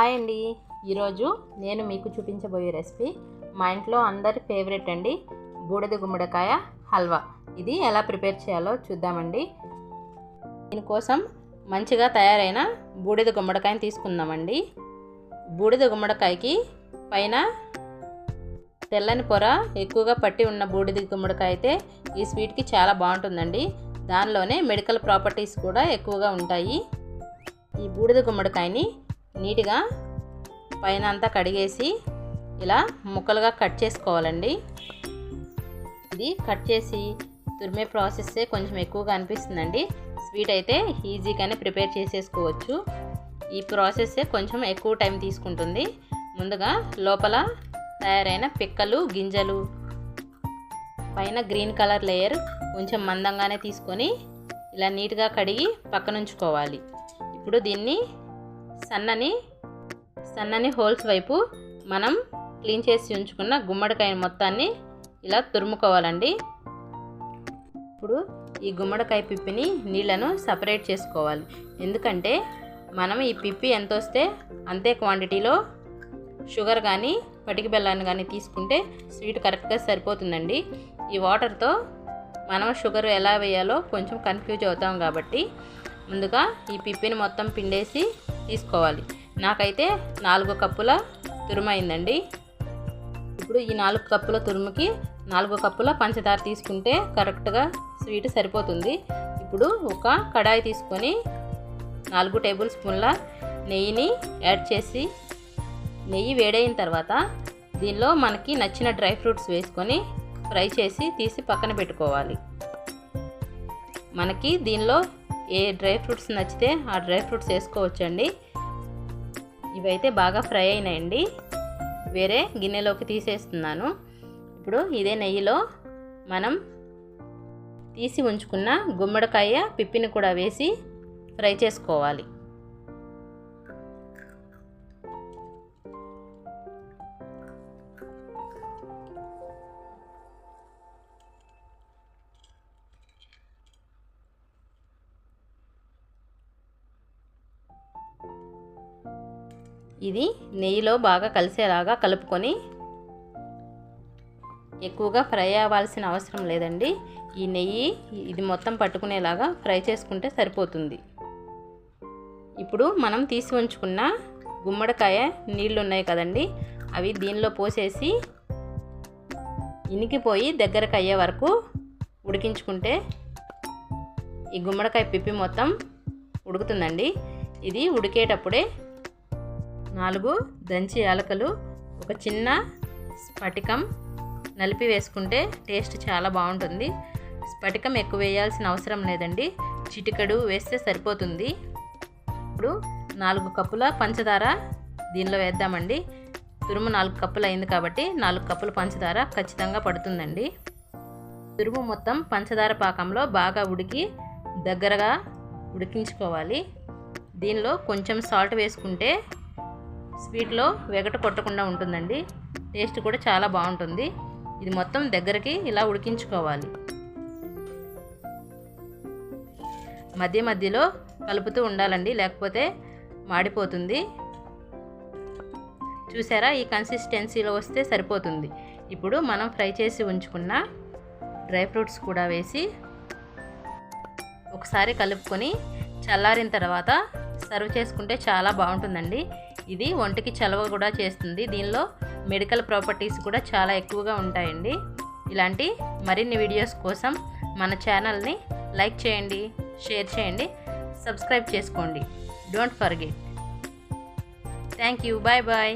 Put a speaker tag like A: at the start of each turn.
A: Hi అండి. ఈరోజు నేను మీకు చూపించబోయే రెసిపీ మా ఇంట్లో అందరి ఫేవరెట్ అండి బూడిద గుమ్మడికాయ హల్వా. ఇది ఎలా ప్రిపేర్ చేయాలో చూద్దామండి. దీనికోసం మంచిగా తయారైన బూడిద గుమ్మడికాయని తీసుకుందామండి. బూడిద గుమ్మడికాయకి పైన తెల్లని పొర ఎక్కువగా పట్టి ఉన్న బూడిద గుమ్మడికాయ అయితే ఈ స్వీట్కి చాలా బాగుంటుందండి. దానిలోనే మెడికల్ ప్రాపర్టీస్ కూడా ఎక్కువగా ఉంటాయి. ఈ బూడిద గుమ్మడికాయని నీట్గా పైన అంతా కడిగేసి ఇలా ముక్కలుగా కట్ చేసుకోవాలండి. ఇది కట్ చేసి తురిమే ప్రాసెస్సే కొంచెం ఎక్కువగా అనిపిస్తుందండి. స్వీట్ అయితే ఈజీగానే ప్రిపేర్ చేసేసుకోవచ్చు. ఈ ప్రాసెస్సే కొంచెం ఎక్కువ టైం తీసుకుంటుంది. ముందుగా లోపల తయారైన పిక్కలు గింజలు పైన గ్రీన్ కలర్ లేయర్ కొంచెం మందంగానే తీసుకొని ఇలా నీట్గా కడిగి పక్కనుంచుకోవాలి. ఇప్పుడు దీన్ని సన్నని సన్నని హోల్స్ వైపు మనం క్లీన్ చేసి ఉంచుకున్న గుమ్మడికాయ మొత్తాన్ని ఇలా తురుముకోవాలండి. ఇప్పుడు ఈ గుమ్మడికాయ పిప్పిని నీళ్ళను సపరేట్ చేసుకోవాలి. ఎందుకంటే మనం ఈ పిప్పి ఎంత వస్తే అంతే క్వాంటిటీలో షుగర్ కానీ పటికి బెల్లాన్ని కానీ తీసుకుంటే స్వీట్ కరెక్ట్గా సరిపోతుందండి. ఈ వాటర్తో మనం షుగర్ ఎలా వేయాలో కొంచెం కన్ఫ్యూజ్ అవుతాం కాబట్టి ముందుగా ఈ పిప్పిని మొత్తం పిండేసి తీసుకోవాలి. నాకైతే నాలుగు కప్పుల తురుమైందండి. ఇప్పుడు ఈ నాలుగు కప్పుల తురుముకి నాలుగు కప్పుల పంచదార తీసుకుంటే కరెక్ట్గా స్వీట్ సరిపోతుంది. ఇప్పుడు ఒక కడాయి తీసుకొని నాలుగు టేబుల్ స్పూన్ల నెయ్యిని యాడ్ చేసి నెయ్యి వేడైన తర్వాత దీనిలో మనకి నచ్చిన డ్రై ఫ్రూట్స్ వేసుకొని ఫ్రై చేసి తీసి పక్కన పెట్టుకోవాలి. మనకి దీనిలో ఏ డ్రై ఫ్రూట్స్ నచ్చితే ఆ డ్రై ఫ్రూట్స్ వేసుకోవచ్చండి. ఇవైతే బాగా ఫ్రై అయినాయండి. వేరే గిన్నెలోకి తీసేస్తున్నాను. ఇప్పుడు ఇదే నెయ్యిలో మనం తీసి ఉంచుకున్న గుమ్మడికాయ పిప్పిని కూడా వేసి ఫ్రై చేసుకోవాలి. ఇది నెయ్యిలో బాగా కలిసేలాగా కలుపుకొని ఎక్కువగా ఫ్రై అవ్వాల్సిన అవసరం లేదండి. ఈ నెయ్యి ఇది మొత్తం పట్టుకునేలాగా ఫ్రై చేసుకుంటే సరిపోతుంది. ఇప్పుడు మనం తీసి ఉంచుకున్న గుమ్మడికాయ నీళ్ళు ఉన్నాయి కదండి అవి దీనిలో పోసేసి ఇనికిపోయి దగ్గరకు అయ్యే వరకు ఉడికించుకుంటే ఈ గుమ్మడికాయ పిప్పి మొత్తం ఉడుకుతుందండి. ఇది ఉడికేటప్పుడే నాలుగు దంచి యాలకలు ఒక చిన్న స్ఫటికం నలిపి వేసుకుంటే టేస్ట్ చాలా బాగుంటుంది. స్ఫటికం ఎక్కువ వేయాల్సిన అవసరం లేదండి. చిటికడు వేస్తే సరిపోతుంది. ఇప్పుడు నాలుగు కప్పుల పంచదార దీనిలో వేద్దామండి. తురుము నాలుగు కప్పులు అయింది కాబట్టి నాలుగు కప్పుల పంచదార ఖచ్చితంగా పడుతుందండి. తురుము మొత్తం పంచదార పాకంలో బాగా ఉడికి దగ్గరగా ఉడికించుకోవాలి. దీనిలో కొంచెం సాల్ట్ వేసుకుంటే స్వీట్లో వెగట కొట్టకుండా ఉంటుందండి. టేస్ట్ కూడా చాలా బాగుంటుంది. ఇది మొత్తం దగ్గరికి ఇలా ఉడికించుకోవాలి. మధ్య మధ్యలో కలుపుతూ ఉండాలండి లేకపోతే మాడిపోతుంది. చూసారా? ఈ కన్సిస్టెన్సీలో వస్తే సరిపోతుంది. ఇప్పుడు మనం ఫ్రై చేసి ఉంచుకున్న డ్రై ఫ్రూట్స్ కూడా వేసి ఒకసారి కలుపుకొని చల్లారిన తర్వాత సర్వ్ చేసుకుంటే చాలా బాగుంటుందండి. ఇది ఒంటికి చలవ కూడా చేస్తుంది. దీనిలో మెడికల్ ప్రాపర్టీస్ కూడా చాలా ఎక్కువగా ఉంటాయండి. ఇలాంటి మరిన్ని వీడియోస్ కోసం మన ఛానల్ని లైక్ చేయండి షేర్ చేయండి సబ్స్క్రైబ్ చేసుకోండి. Don't forget. Thank you. Bye bye.